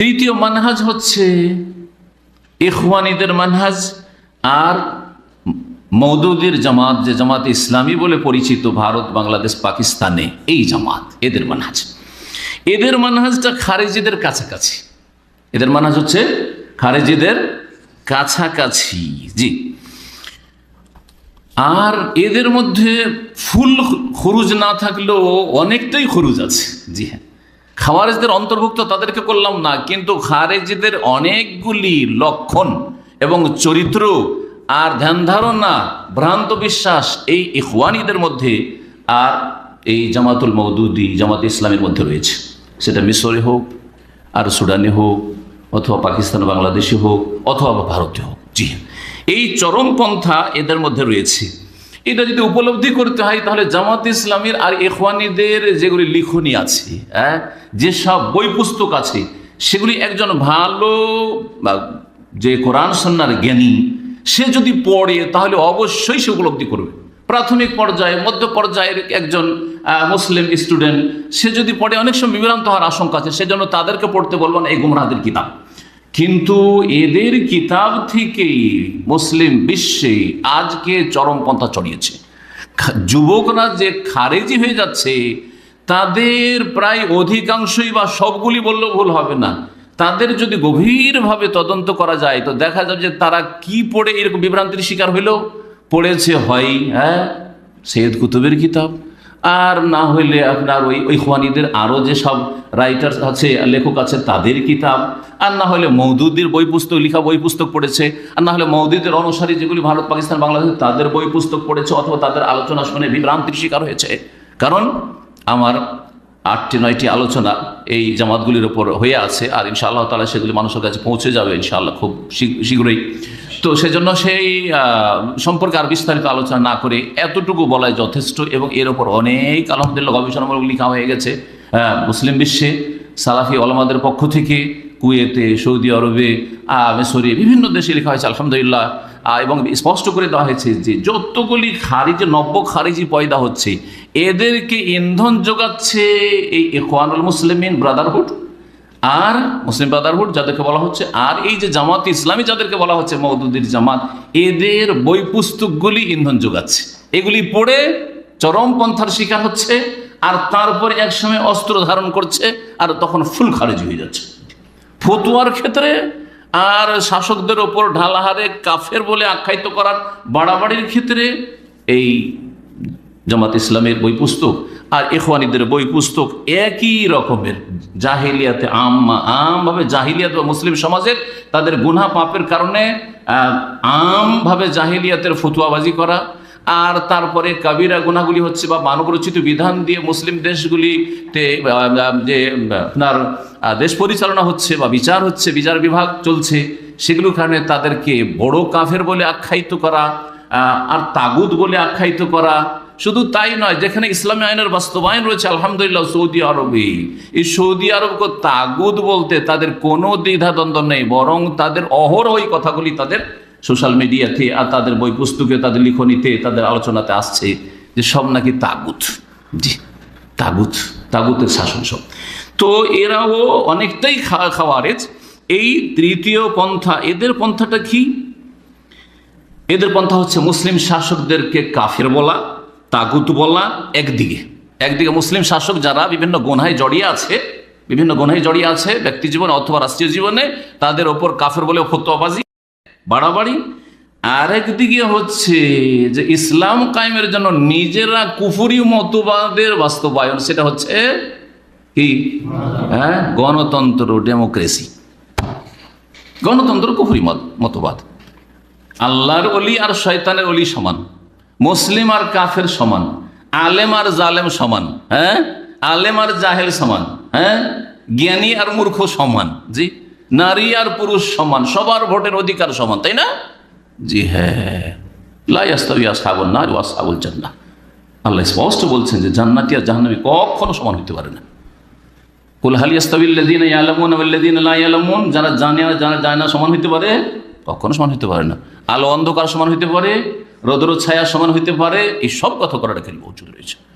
তৃতীয় মানহাজ হচ্ছে ইখওয়ানিদের মানহাজ আর মৌদুদের জামাত, যে জামাত ইসলামী বলে পরিচিত ভারত, বাংলাদেশ, পাকিস্তানে, এই জামাত, এদের মানহাজ। এদের মানহাজটা খারেজিদের কাছাকাছি। এদের মানহাজ হচ্ছে খারেজিদের কাছাকাছি। জি। আর এদের মধ্যে ফুল খরুজ না থাকলেও অনেকটাই খরুজ আছে। জি হ্যাঁ। খাওয়ারেজদের অন্তর্ভুক্ত তাদেরকে করলাম না, কিন্তু খারেজিদের অনেকগুলি লক্ষণ এবং চরিত্র আর ধ্যান ধারণা, ভ্রান্ত বিশ্বাস এই ইখওয়ানিদের মধ্যে আর এই জামাতুল মৌদুদি জামাত ইসলামের মধ্যে রয়েছে। সেটা মিশরে হোক, আর সুডানে হোক, অথবা পাকিস্তান বাংলাদেশে হোক, অথবা ভারতে হোক। জি হ্যাঁ। এই চরমপন্থা এদের মধ্যে রয়েছে। এটা যদি উপলব্ধি করতে হয়, তাহলে জামাত ইসলামের আর ইখওয়ানিদের যেগুলি লিখনি আছে হ্যাঁ যেসব বই পুস্তক আছে, সেগুলি একজন ভালো বা যে কোরআন সন্ন্যার জ্ঞানী, সে যদি পড়ে, তাহলে অবশ্যই সে উপলব্ধি করবে। প্রাথমিক পর্যায়ে, মধ্য পর্যায়ের একজন মুসলিম স্টুডেন্ট, সে যদি পড়ে, অনেক সময় বিভ্রান্ত হওয়ার আশঙ্কা আছে, সেজন্য তাদেরকে পড়তে বলব না, এই গুমরাহাদের কিতাব। কিন্তু এদের কিতাব থেকেই মুসলিম বিশ্বে আজকে চরমপন্থা চড়িয়েছে। যুবকরা যে খারেজি হয়ে যাচ্ছে, তাদের প্রায় অধিকাংশই বা সবগুলি বললেও ভুল হবে না। তাদের যদি গভীরভাবে তদন্ত করা যায়, তো দেখা যাবে যে তারা কি পড়ে এরকম বিভ্রান্তির শিকার হইলেও পড়েছে হয় হ্যাঁ সৈয়দ কুতুবের কিতাব আর না হইলে আপনার ওই ওই খোয়ানিদের আরও যেসব রাইটার আছে, লেখক আছে, তাদের কিতাব। আর না হলে মৌদুদির বই পুস্তক, লিখা বই পুস্তক পড়েছে। আর না হলে মৌদুদের অনুসারী যেগুলি ভারত, পাকিস্তান, বাংলাদেশ, তাদের বই পুস্তক পড়েছে অথবা তাদের আলোচনা শুনে বিভ্রান্তির শিকার হয়েছে। কারণ আমার আটটি, নয়টি আলোচনা এই জামাতগুলির ওপর হয়ে আছে। আর ইনশাআল্লাহ তালা সেগুলি মানুষের কাছে পৌঁছে যাবে ইনশাআল্লাহ খুব শীঘ্র- শীঘ্রই। তো সেজন্য সেই সম্পর্কে আর বিস্তারিত আলোচনা না করে এতটুকু বলাই যথেষ্ট এবং এর ওপর অনেক আলহামদুলিল্লাহ গবেষণামূলক লেখা হয়ে গেছে মুসলিম বিশ্বে সালাফি আলমাদের পক্ষ থেকে কুয়েতে সৌদি আরবে আহ, বিভিন্ন দেশে লেখা হয়েছে আলহামদুলিল্লাহ এবং স্পষ্ট করে দেওয়া হয়েছে যে যতগুলি খারিজি নব্য খারিজি পয়দা হচ্ছে এদেরকে ইন্ধন যোগাচ্ছে এই ইখওয়ানুল মুসলিমিন ব্রাদারহুড আর মুসলিম ব্রাদারহুড যাদেরকে বলা হচ্ছে, আর এই যে জামাত ইসলামী যাদেরকে বলা হচ্ছে মৌদুদির জামাত, এদের বই পুস্তকগুলি ইন্ধন যোগাচ্ছে। এগুলি পড়ে চরমপন্থার শিকার হচ্ছে, আর তারপরে একসময় অস্ত্র ধারণ করছে, আর তখন ফুল খারিজ হয়ে যাচ্ছে। ফতুয়ার ক্ষেত্রে আর শাসকদের ওপর ঢালাহারে কাফের বলে আখ্যায়িত করার বাড়াবাড়ির ক্ষেত্রে এই জামাত ইসলামের বই পুস্তক আর ইখওয়ানিদের বই পুস্তক একই রকমের জাহিলিয়াতে আম, আমভাবে জাহিলিয়াত বা মুসলিম সমাজের তাদের গুনা পাপের কারণে আমভাবে জাহিলিয়াতের ফতুয়াবাজি করা, আর তারপরে কাবিরা গুনাগুলি হচ্ছে বা মানবরচিত বিধান দিয়ে মুসলিম দেশগুলিতে যে আপনার দেশ পরিচালনা হচ্ছে বা বিচার হচ্ছে, বিচার বিভাগ চলছে, সেগুলোর কারণে তাদেরকে বড় কাফের বলে আখ্যায়িত করা আর তাগুদ বলে আখ্যায়িত করা শুধু তাই নয়, যেখানে ইসলামী আইনের বাস্তবায়ন রয়েছে, আলহামদুলিল্লাহ সৌদি আরবে এই সৌদি আরবকে তাগুদ বলতে তাদের কোনো দ্বিধাদ্বন্দ্ব নেই, বরং তাদের অহরহ এই কথাগুলি তাদের সোশ্যাল মিডিয়াতে আর তাদের বই পুস্তকে তাদের লিখনিতে, তাদের আলোচনাতে আসছে যে সব নাকি তাগুত। জি, তাগুত, তাগুতের শাসন সব। তো এরাও অনেকটাই খাওয়া খাওয়ারেজ। এই তৃতীয় পন্থা, এদের পন্থাটা কি? এদের পন্থা হচ্ছে মুসলিম শাসকদেরকে কাফের বলা তাগুত বলা একদিকে। একদিকে মুসলিম শাসক যারা বিভিন্ন গোনায় জড়িয়ে আছে, বিভিন্ন গোনায় জড়িয়ে আছে ব্যক্তি জীবনে অথবা রাষ্ট্রীয় জীবনে, তাদের ওপর কাফের বলে ফতোয়াবাজি, বাড়াবাড়ি। আরেকদিকে হচ্ছে যে ইসলাম কায়েমের জন্য নিজেরা কুফুরি মতবাদের বাস্তবায়ন, সেটা হচ্ছে কি? হ্যাঁ গণতন্ত্র, ডেমোক্রেসি। গণতন্ত্র, কুফুরি মত, মতবাদ। আল্লাহর অলি আর শয়তানের অলি সমান। মুসলিম আর কাফের সমান, আলেম আর জালেম সমান হ্যাঁ? আলেম আর জাহেল সমান হ্যাঁ? জ্ঞানী আর মূর্খ সমান, জি? নারী আর পুরুষ সমান, সবার ভোটের অধিকার সমান, তাই না? জি হ্যাঁ আসহাবুল জান্নাহ। আল্লাহ স্পষ্ট বলছেন যে জান্নাতি আর জাহান্নামী কখনো সমান হতে পারে না। কুল হালিয়াস্তাবিল্লাদিন ইয়ালামুন আবিল্লাদিন লা ইয়ালামুন, যারা জানে আর যারা জানে সমান হইতে পারে? কখনো সমান হইতে পারে না। আলো অন্ধকার সমান হইতে পারে, রোদর ছায়া সমান হইতে পারে, এই সব কথা করাটা খেলব রয়েছে।